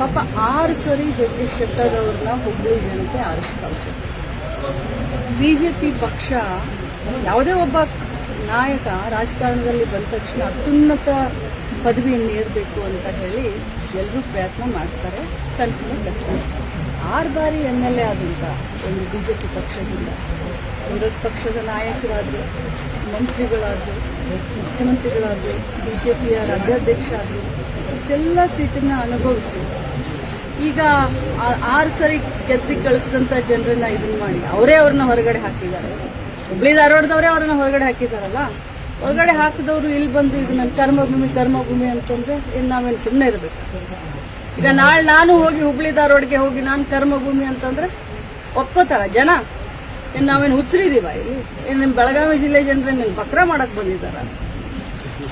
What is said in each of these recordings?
ಪಾಪ ಆರು ಸರಿ ಜಗದೀಶ್ ಶೆಟ್ಟರ್ ಅವ್ರನ್ನ ಹುಬ್ಬಳ್ಳಿ ಜನತೆ ಆರಿಸಿ ಕಳಿಸಿದ್ರು ಬಿಜೆಪಿ ಪಕ್ಷ ಯಾವುದೇ ಒಬ್ಬ ನಾಯಕ ರಾಜಕಾರಣದಲ್ಲಿ ಬಂದ ತಕ್ಷಣ ಅತ್ಯುನ್ನತ ಪದವಿಯನ್ನು ಏರಬೇಕು ಅಂತ ಹೇಳಿ ಎಲ್ಲರೂ ಪ್ರಯತ್ನ ಮಾಡ್ತಾರೆ, ಕನಸಿನ ಆರು ಬಾರಿ ಎಂ ಎಲ್ ಎ ಆದಂತ ಒಂದು ಬಿಜೆಪಿ ಪಕ್ಷದಿಂದ, ವಿರೋಧ ಪಕ್ಷದ ನಾಯಕರಾದರು, ಮಂತ್ರಿಗಳಾದರು, ಮುಖ್ಯಮಂತ್ರಿಗಳಾದರು, ಬಿಜೆಪಿಯ ರಾಜ್ಯಾಧ್ಯಕ್ಷ ಆದರು, ಇಷ್ಟೆಲ್ಲ ಸೀಟನ್ನು ಅನುಭವಿಸಿ ಈಗ ಆರು ಸರಿ ಗೆದ್ದಿ ಕಳಿಸಿದಂತ ಜನರನ್ನ ಇದನ್ನ ಮಾಡಿ. ಅವರೇ ಅವ್ರನ್ನ ಹೊರಗಡೆ ಹಾಕಿದ್ದಾರೆ. ಹುಬ್ಳಿ ಧಾರವಾಡದವರೇ ಅವ್ರನ್ನ ಹೊರಗಡೆ ಹಾಕಿದಾರಲ್ಲ? ಹೊರಗಡೆ ಹಾಕಿದವರು ಇಲ್ಲಿ ಬಂದು ಇದು ನನ್ನ ಕರ್ಮಭೂಮಿ ಕರ್ಮಭೂಮಿ ಅಂತಂದ್ರೆ ಇನ್ನು ನಾವೇನು ಸುಮ್ಮನೆ ಇರಬೇಕು? ಈಗ ನಾಳೆ ನಾನು ಹೋಗಿ ಹುಬ್ಳಿ ಧಾರವಾಡಗೆ ಹೋಗಿ ನಾನು ಕರ್ಮಭೂಮಿ ಅಂತಂದ್ರೆ ಒಪ್ಕೋತಾರ ಜನ. ಇನ್ನು ನಾವೇನು ಹುಚ್ಚರಿದೀವ ಇಲ್ಲಿ? ಏನ್ ನಿಮ್ ಬೆಳಗಾವಿ ಜಿಲ್ಲೆ ಜನರೇ ನಿಮ್ಗೆ ಬಕ್ರ ಮಾಡಕ್ ಬಂದಿದ್ದಾರ?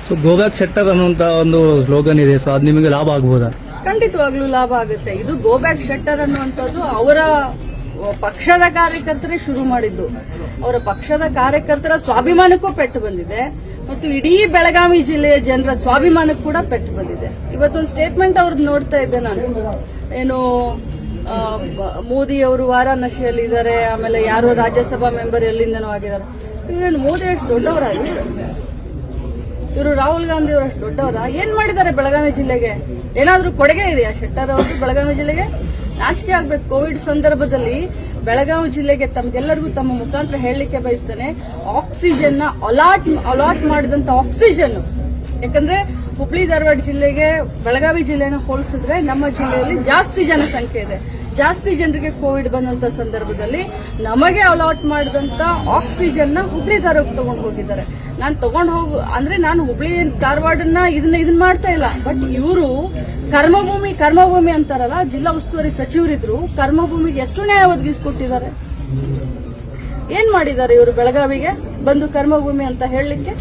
ಸೊ ಗೋಬ್ಯಾಕ್ ಶೆಟ್ಟರ್ ಅನ್ನುವಂತ ಒಂದು ಸ್ಲೋಗನ್ ಇದೆ. ಸೊ ಅದು ನಿಮಗೆ ಲಾಭ ಆಗ್ಬೋದಾ? ಖಂಡಿತವಾಗ್ಲೂ ಲಾಭ ಆಗುತ್ತೆ. ಇದು ಗೋಬ್ಯಾಕ್ ಶೆಟ್ಟರ್ ಅನ್ನುವಂಥದ್ದು ಅವರ ಪಕ್ಷದ ಕಾರ್ಯಕರ್ತರೇ ಶುರು ಮಾಡಿದ್ದು. ಅವರ ಪಕ್ಷದ ಕಾರ್ಯಕರ್ತರ ಸ್ವಾಭಿಮಾನಕ್ಕೂ ಪೆಟ್ಟು ಬಂದಿದೆ. ಮತ್ತು ಇಡೀ ಬೆಳಗಾವಿ ಜಿಲ್ಲೆಯ ಜನರ ಸ್ವಾಭಿಮಾನಕ್ಕೂ ಕೂಡ ಪೆಟ್ಟು ಬಂದಿದೆ. ಇವತ್ತೊಂದು ಸ್ಟೇಟ್ಮೆಂಟ್ ಅವ್ರದ್ದು ನೋಡ್ತಾ ಇದ್ದೆ ನಾನು. ಏನು ಮೋದಿ ಅವರು ವಾರಾಣಸಿಯಲ್ಲಿ ಇದ್ದಾರೆ, ಆಮೇಲೆ ಯಾರೋ ರಾಜ್ಯಸಭಾ ಮೆಂಬರ್ ಎಲ್ಲಿಂದನೂ ಆಗಿದ್ದಾರೆ. ಇವ್ರೇನು ಮೋದಿ ಎಷ್ಟು ದೊಡ್ಡವರಾಗಿ ಇವರು ರಾಹುಲ್ ಗಾಂಧಿ ಅವರು ಅಷ್ಟು ದೊಡ್ಡವರ? ಏನ್ ಮಾಡಿದ್ದಾರೆ ಬೆಳಗಾವಿ ಜಿಲ್ಲೆಗೆ? ಏನಾದ್ರೂ ಕೊಡುಗೆ ಇದೆಯಾ ಶೆಟ್ಟರ್ ಅವರು ಬೆಳಗಾವಿ ಜಿಲ್ಲೆಗೆ? ನಾಚಿಕೆ ಆಗ್ಬೇಕು. ಕೋವಿಡ್ ಸಂದರ್ಭದಲ್ಲಿ ಬೆಳಗಾವಿ ಜಿಲ್ಲೆಗೆ ತಮ್ಗೆಲ್ಲರಿಗೂ ತಮ್ಮ ಮುಖಾಂತರ ಹೇಳಲಿಕ್ಕೆ ಬಯಸ್ತೇನೆ. ಆಕ್ಸಿಜನ್ನ ಅಲಾಟ್ ಅಲಾಟ್ ಮಾಡಿದಂತ ಆಕ್ಸಿಜನ್. ಯಾಕಂದ್ರೆ ಹುಬ್ಳಿ ಧಾರವಾಡ ಜಿಲ್ಲೆಗೆ, ಬೆಳಗಾವಿ ಜಿಲ್ಲೆನ ಹೋಲಿಸಿದ್ರೆ ನಮ್ಮ ಜಿಲ್ಲೆಯಲ್ಲಿ ಜಾಸ್ತಿ ಜನಸಂಖ್ಯೆ ಇದೆ. ಜಾಸ್ತಿ ಜನರಿಗೆ ಕೋವಿಡ್ ಬಂದಂತ ಸಂದರ್ಭದಲ್ಲಿ ನಮಗೆ ಅಲಾಟ್ ಮಾಡಿದಂತ ಆಕ್ಸಿಜನ್ನ ಹುಬ್ಳಿ ಧಾರವಾಡ ತಗೊಂಡು ಹೋಗಿದ್ದಾರೆ. ನಾನು ತಗೊಂಡು ಹೋಗು, ಅಂದ್ರೆ ನಾನು ಹುಬ್ಳಿ ಧಾರವಾಡ ಇದನ್ನ ಇದನ್ನ ಮಾಡ್ತಾ ಇಲ್ಲ. ಬಟ್ ಇವರು ಕರ್ಮಭೂಮಿ ಕರ್ಮಭೂಮಿ ಅಂತಾರಲ್ಲ, ಜಿಲ್ಲಾ ಉಸ್ತುವಾರಿ ಸಚಿವರಿದ್ರು, ಕರ್ಮಭೂಮಿಗೆ ಎಷ್ಟು ನ್ಯಾಯ ಒದಗಿಸಿಕೊಟ್ಟಿದ್ದಾರೆ? ಏನ್ ಮಾಡಿದ್ದಾರೆ ಇವರು ಬೆಳಗಾವಿಗೆ ಬಂದು ಕರ್ಮಭೂಮಿ ಅಂತ ಹೇಳಲಿಕ್ಕೆ?